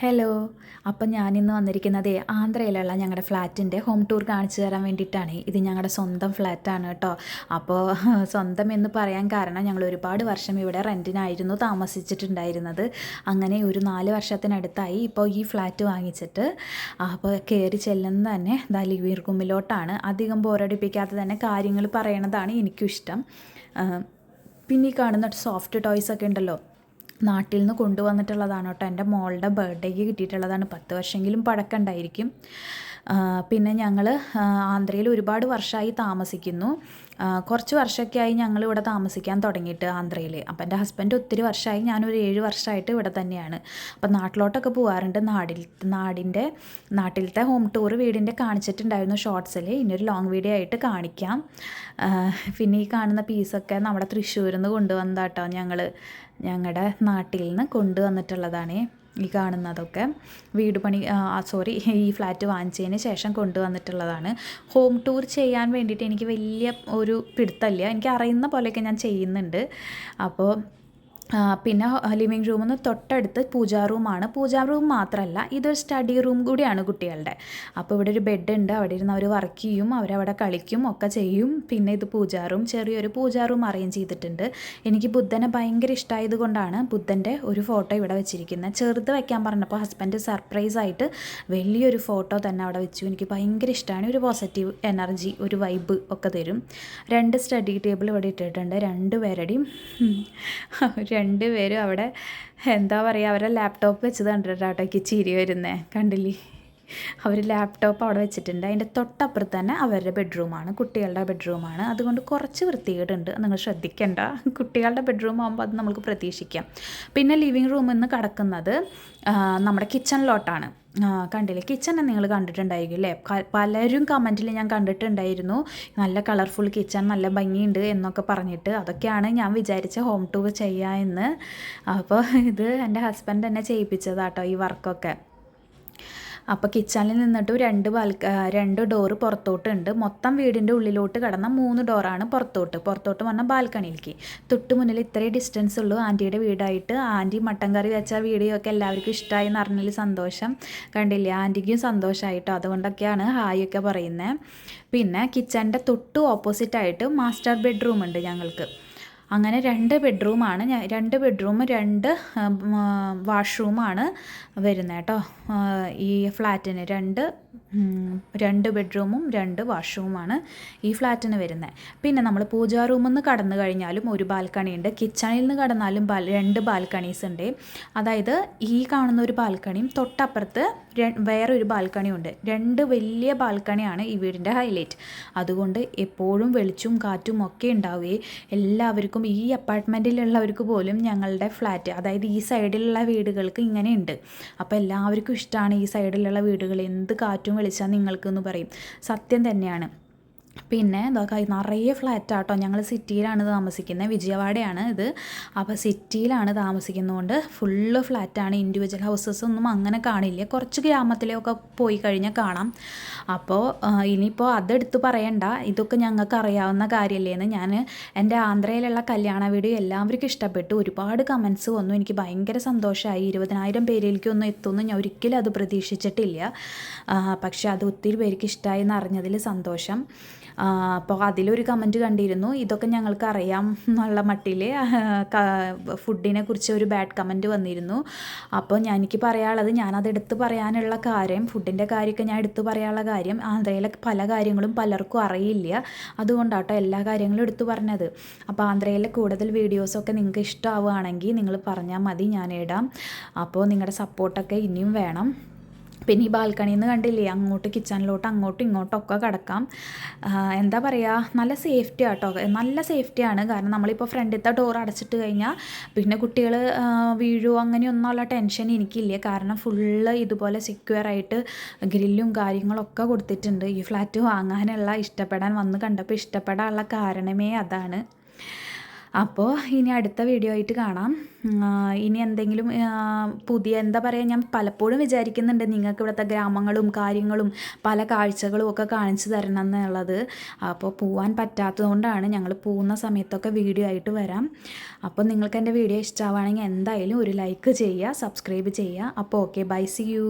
Hello അപ്പം ഞാനിന്ന് വന്നിരിക്കുന്നത് ആന്ധ്രയിലുള്ള ഞങ്ങളുടെ ഫ്ലാറ്റിന്റെ ഹോം ടൂർ കാണിച്ചു തരാൻ വേണ്ടിയിട്ടാണ്. ഇത് ഞങ്ങളുടെ സ്വന്തം ഫ്ലാറ്റാണ് കേട്ടോ അപ്പോൾ സ്വന്തം എന്ന് പറയാൻ കാരണം ഞങ്ങൾ ഒരുപാട് വർഷം ഇവിടെ റെന്റിനായിരുന്നു താമസിച്ചിട്ടുണ്ടായിരുന്നത്. അങ്ങനെ ഒരു നാല് വർഷത്തിനടുത്തായി ഇപ്പോൾ ഈ ഫ്ലാറ്റ് വാങ്ങിച്ചിട്ട് അപ്പോൾ കയറി ചെല്ലുന്ന തന്നെ ദാ ലിവിംഗ് റൂമിലോട്ടാണ് അധികം ബോറടിപ്പിക്കാതെ തന്നെ കാര്യങ്ങൾ പറയണതാണ് എനിക്കും ഇഷ്ടം. പിന്നെ ഈ കാണുന്ന സോഫ്റ്റ് ടോയ്സ് ഒക്കെ ഉണ്ടല്ലോ. നാട്ടിൽ നിന്ന് കൊണ്ടുവന്നിട്ടുള്ളതാണ് കേട്ടോ. എന്റെ മോളുടെ ബർത്ത്ഡേക്ക് കിട്ടിയിട്ടുള്ളതാണ്. പത്ത് വർഷമെങ്കിലും പഴക്കമുണ്ടായിരിക്കും ആ, പിന്നെ ഞങ്ങൾ ആന്ധ്രയിൽ ഒരുപാട് വർഷമായി താമസിക്കുന്നു. കുറച്ച് വർഷമൊക്കെയായി ഞങ്ങൾ ഇവിടെ താമസിക്കാൻ തുടങ്ങിയിട്ട് ആന്ധ്രയിൽ അപ്പം എന്റെ ഹസ്ബൻഡ് ഒത്തിരി വർഷമായി ഞാനൊരു ഏഴ് വർഷമായിട്ട് ഇവിടെ തന്നെയാണ്. അപ്പം നാട്ടിലോട്ടൊക്കെ പോകാറുണ്ട് നാടിൽ നാടിന്റെ നാട്ടിലത്തെ ഹോം ടൂർ വീടിന്റെ കാണിച്ചിട്ടുണ്ടായിരുന്നു ഷോർട്സിൽ ഇനിയൊരു ലോങ് വീഡിയോ ആയിട്ട് കാണിക്കാം. പിന്നെ ഈ കാണുന്ന പീസൊക്കെ നമ്മുടെ തൃശ്ശൂരിൽ നിന്ന് കൊണ്ടുവന്നതാട്ടോ ഞങ്ങൾ ഞങ്ങളുടെ നാട്ടിൽ നിന്ന് കൊണ്ടുവന്നിട്ടുള്ളതാണ്. ഈ കാണുന്നതൊക്കെ. വീട് പണി സോറി ഈ ഫ്ലാറ്റ് വാങ്ങിച്ചതിന് ശേഷം കൊണ്ടുവന്നിട്ടുള്ളതാണ്. ഹോം ടൂർ ചെയ്യാൻ വേണ്ടിയിട്ട് എനിക്ക് വലിയ ഒരു പിടുത്തമില്ല. എനിക്ക് അറിയുന്ന പോലെയൊക്കെ ഞാൻ ചെയ്യുന്നുണ്ട്. അപ്പോൾ പിന്നെ ലിവിങ് റൂമിൽ നിന്ന് തൊട്ടടുത്ത് പൂജാ റൂമാണ്. പൂജാ റൂം മാത്രമല്ല ഇതൊരു സ്റ്റഡി റൂം കൂടിയാണ് കുട്ടികളുടെ. അപ്പോൾ ഇവിടെ ഒരു ബെഡ് ഉണ്ട് അവിടെ ഇരുന്ന് അവർ വർക്ക് ചെയ്യും അവരവിടെ കളിക്കും ഒക്കെ ചെയ്യും. പിന്നെ ഇത് പൂജാ റൂം. ചെറിയൊരു പൂജാ റൂം അറേഞ്ച് ചെയ്തിട്ടുണ്ട്. എനിക്ക് ബുദ്ധനെ ഭയങ്കര ഇഷ്ടമായത് കൊണ്ടാണ് ബുദ്ധന്റെ ഒരു ഫോട്ടോ ഇവിടെ വെച്ചിരിക്കുന്നത്. ചെറുത് വയ്ക്കാൻ പറഞ്ഞപ്പോൾ ഹസ്ബൻഡ് സർപ്രൈസ് ആയിട്ട് വലിയൊരു ഫോട്ടോ തന്നെ അവിടെ വെച്ചു. എനിക്ക് ഭയങ്കര ഇഷ്ടമാണ് ഒരു പോസിറ്റീവ് എനർജി ഒരു വൈബ് ഒക്കെ തരും. രണ്ട് സ്റ്റഡി ടേബിൾ ഇവിടെ ഇട്ടിട്ടുണ്ട്. രണ്ട് പേരുടെയും രണ്ട് പേരും അവിടെ എന്താ പറയുക അവരെ ലാപ്ടോപ്പ് വെച്ചത് കണ്ടിട്ടാട്ടോ ചിരി വരുന്നേ. കണ്ടില്ലേ? അവർ ലാപ്ടോപ്പ് അവിടെ വെച്ചിട്ടുണ്ട്. അതിന്റെ തൊട്ടപ്പുറത്ത് തന്നെ അവരുടെ ബെഡ്റൂമാണ് കുട്ടികളുടെ ബെഡ്റൂമാണ് അതുകൊണ്ട് കുറച്ച് വൃത്തികേടുണ്ട്. നിങ്ങൾ ശ്രദ്ധിക്കേണ്ട. കുട്ടികളുടെ ബെഡ്റൂം ആകുമ്പോൾ അത് നമുക്ക് പ്രതീക്ഷിക്കാം. പിന്നെ ലിവിങ് റൂമിൽ നിന്ന് കിടക്കുന്നത് നമ്മുടെ കിച്ചണിലോട്ടാണ് കണ്ടില്ലേ? കിച്ചൺ നിങ്ങൾ കണ്ടിട്ടുണ്ടായിരിക്കും അല്ലേ? പലരും കമന്റിൽ ഞാൻ കണ്ടിട്ടുണ്ടായിരുന്നു. നല്ല കളർഫുൾ കിച്ചൺ നല്ല ഭംഗിയുണ്ട് എന്നൊക്കെ പറഞ്ഞിട്ട് അതൊക്കെയാണ് ഞാൻ വിചാരിച്ച ഹോം ടൂർ ചെയ്യുക എന്ന്. അപ്പോൾ ഇത് എന്റെ ഹസ്ബൻഡ് തന്നെ ചെയ്യിപ്പിച്ചതാട്ടോ ഈ വർക്കൊക്കെ. അപ്പോൾ കിച്ചണിൽ നിന്നിട്ട് രണ്ട് ബാൽക്ക രണ്ട് ഡോറ് പുറത്തോട്ടുണ്ട്. മൊത്തം വീടിന്റെ ഉള്ളിലോട്ട് കടന്ന മൂന്ന് ഡോറാണ് പുറത്തോട്ട്. പുറത്തോട്ട് വന്ന ബാൽക്കണിയിലേക്ക്. തൊട്ട് മുന്നിൽ ഇത്രയും ഡിസ്റ്റൻസ് ഉള്ളൂ. ആന്റിയുടെ വീടായിട്ട് ആന്റി മട്ടൻ കറി വെച്ച വീഡിയോ ഒക്കെ എല്ലാവർക്കും ഇഷ്ടമായി എന്ന് പറഞ്ഞതിൽ സന്തോഷം. കണ്ടില്ലേ? ആന്റിക്കും സന്തോഷമായിട്ടോ അതുകൊണ്ടൊക്കെയാണ് ഹായ് ഒക്കെ പറയുന്നത് പിന്നെ കിച്ചന്റെ തൊട്ട് ഓപ്പോസിറ്റായിട്ട് മാസ്റ്റർ ബെഡ്റൂം ഉണ്ട് ഞങ്ങൾക്ക്. അങ്ങനെ രണ്ട് ബെഡ്റൂമാണ്. ഞാൻ രണ്ട് ബെഡ്റൂം രണ്ട് വാഷ്റൂമാണ് വരുന്നത് കേട്ടോ. ഈ ഫ്ലാറ്റിന് രണ്ട് രണ്ട് ബെഡ്റൂമും രണ്ട് വാഷ്റൂമാണ് ഈ ഫ്ലാറ്റിന് വരുന്നത്. പിന്നെ നമ്മൾ പൂജാ റൂമിൽ നിന്ന് കടന്നു കഴിഞ്ഞാലും ഒരു ബാൽക്കണി ഉണ്ട് കിച്ചണിൽ നിന്ന് കടന്നാലും രണ്ട് ബാൽക്കണീസ് ഉണ്ട്. അതായത് ഈ കാണുന്ന ഒരു ബാൽക്കണിയും തൊട്ടപ്പുറത്ത് വേറൊരു ബാൽക്കണി ഉണ്ട് രണ്ട് വലിയ ബാൽക്കണിയാണ് ഈ വീടിന്റെ ഹൈലൈറ്റ്. അതുകൊണ്ട് എപ്പോഴും വെളിച്ചും കാറ്റും ഒക്കെ ഉണ്ടാവുകയും എല്ലാവർക്കും ഈ അപ്പാർട്ട്മെന്റിലുള്ളവർക്ക് പോലും ഞങ്ങളുടെ ഫ്ലാറ്റ് അതായത് ഈ സൈഡിലുള്ള വീടുകൾക്ക് ഇങ്ങനെ ഉണ്ട് അപ്പോൾ എല്ലാവർക്കും ഇഷ്ടമാണ് ഈ സൈഡിലുള്ള വീടുകൾ എന്ത് കാറ്റും വെളിച്ചാൽ നിങ്ങൾക്ക് എന്ന് പറയും. സത്യം തന്നെയാണ്. പിന്നെ ഇതൊക്കെ നിറയെ ഫ്ലാറ്റാട്ടോ ഞങ്ങൾ സിറ്റിയിലാണ് താമസിക്കുന്നത്. വിജയവാഡയാണ് ഇത്. അപ്പോൾ സിറ്റിയിലാണ് താമസിക്കുന്നതുകൊണ്ട് ഫുള്ള് ഫ്ലാറ്റാണ്. ഇൻഡിവിജ്വൽ ഹൗസസ് ഒന്നും അങ്ങനെ കാണില്ല. കുറച്ച് ഗ്രാമത്തിലൊക്കെ പോയി കഴിഞ്ഞാൽ കാണാം. അപ്പോൾ ഇനിയിപ്പോൾ അതെടുത്ത് പറയണ്ട. ഇതൊക്കെ ഞങ്ങൾക്ക് അറിയാവുന്ന കാര്യമല്ലേ എന്ന് ഞാൻ എന്റെ ആന്ധ്രയിലുള്ള കല്യാണ വീഡിയോ എല്ലാവർക്കും ഇഷ്ടപ്പെട്ടു. ഒരുപാട് കമൻസ് വന്നു. എനിക്ക് ഭയങ്കര സന്തോഷമായി ഇരുപതിനായിരം പേരിലേക്കൊന്നും എത്തുമെന്ന് ഞാൻ ഒരിക്കലും അത് പ്രതീക്ഷിച്ചിട്ടില്ല. പക്ഷേ അത് ഒത്തിരി പേർക്ക് ഇഷ്ടമായി എന്ന് അറിഞ്ഞതിൽ സന്തോഷം. അപ്പോൾ അതിലൊരു കമന്റ് കണ്ടിരുന്നു. ഇതൊക്കെ ഞങ്ങൾക്ക് അറിയാം എന്നുള്ള മട്ടിൽ ഫുഡിനെ കുറിച്ച് ഒരു ബാഡ് കമന്റ് വന്നിരുന്നു. അപ്പോൾ ഞാൻ എനിക്ക് പറയാനുള്ളത് ഞാനത് എടുത്ത് പറയാനുള്ള കാര്യം ഫുഡിന്റെ കാര്യമൊക്കെ ഞാൻ എടുത്ത് പറയാനുള്ള കാര്യം ആന്ധ്രയിലെ പല കാര്യങ്ങളും പലർക്കും അറിയില്ല. അതുകൊണ്ടാട്ടോ എല്ലാ കാര്യങ്ങളും എടുത്തു പറഞ്ഞത്. അപ്പോൾ ആന്ധ്രയിലെ കൂടുതൽ വീഡിയോസൊക്കെ നിങ്ങൾക്ക് ഇഷ്ടമാവുകയാണെങ്കിൽ നിങ്ങൾ പറഞ്ഞാൽ മതി ഞാൻ ഇടാം. അപ്പോൾ നിങ്ങളുടെ സപ്പോർട്ടൊക്കെ ഇനിയും വേണം. പിന്നെ ഈ ബാൽക്കണിയിൽ നിന്ന് കണ്ടില്ലേ അങ്ങോട്ട് കിച്ചണിലോട്ട് അങ്ങോട്ടും ഇങ്ങോട്ടും ഒക്കെ കിടക്കാം എന്താ പറയുക നല്ല സേഫ്റ്റി ആട്ടോ. നല്ല സേഫ്റ്റിയാണ് കാരണം നമ്മളിപ്പോൾ ഫ്രണ്ടിലത്തെ ഡോർ അടച്ചിട്ട് കഴിഞ്ഞാൽ പിന്നെ കുട്ടികൾ വീഴുമോ അങ്ങനെയൊന്നുമുള്ള ടെൻഷൻ എനിക്കില്ല. കാരണം ഫുള്ള് ഇതുപോലെ സെക്യൂർ ആയിട്ട് ഗ്രില്ലും കാര്യങ്ങളൊക്കെ കൊടുത്തിട്ടുണ്ട്. ഈ ഫ്ലാറ്റ് വാങ്ങാനുള്ള ഇഷ്ടപ്പെടാൻ വന്ന് കണ്ടപ്പോൾ ഇഷ്ടപ്പെടാനുള്ള കാരണമേ അതാണ്. അപ്പോൾ ഇനി അടുത്ത വീഡിയോ ആയിട്ട് കാണാം. ഇനി എന്തെങ്കിലും പുതിയ എന്താ പറയുക ഞാൻ പലപ്പോഴും വിചാരിക്കുന്നുണ്ട് നിങ്ങൾക്ക് ഇവിടുത്തെ ഗ്രാമങ്ങളും കാര്യങ്ങളും പല കാഴ്ചകളും ഒക്കെ കാണിച്ചു തരണം എന്നുള്ളത്. അപ്പോൾ പോവാൻ പറ്റാത്തതുകൊണ്ടാണ് ഞങ്ങൾ പോകുന്ന സമയത്തൊക്കെ വീഡിയോ ആയിട്ട് വരാം. അപ്പോൾ നിങ്ങൾക്ക് എന്റെ വീഡിയോ ഇഷ്ടമാവുകയാണെങ്കിൽ എന്തായാലും ഒരു ലൈക്ക് ചെയ്യുക സബ്സ്ക്രൈബ് ചെയ്യുക. അപ്പോൾ ഓക്കെ ബൈ സി യു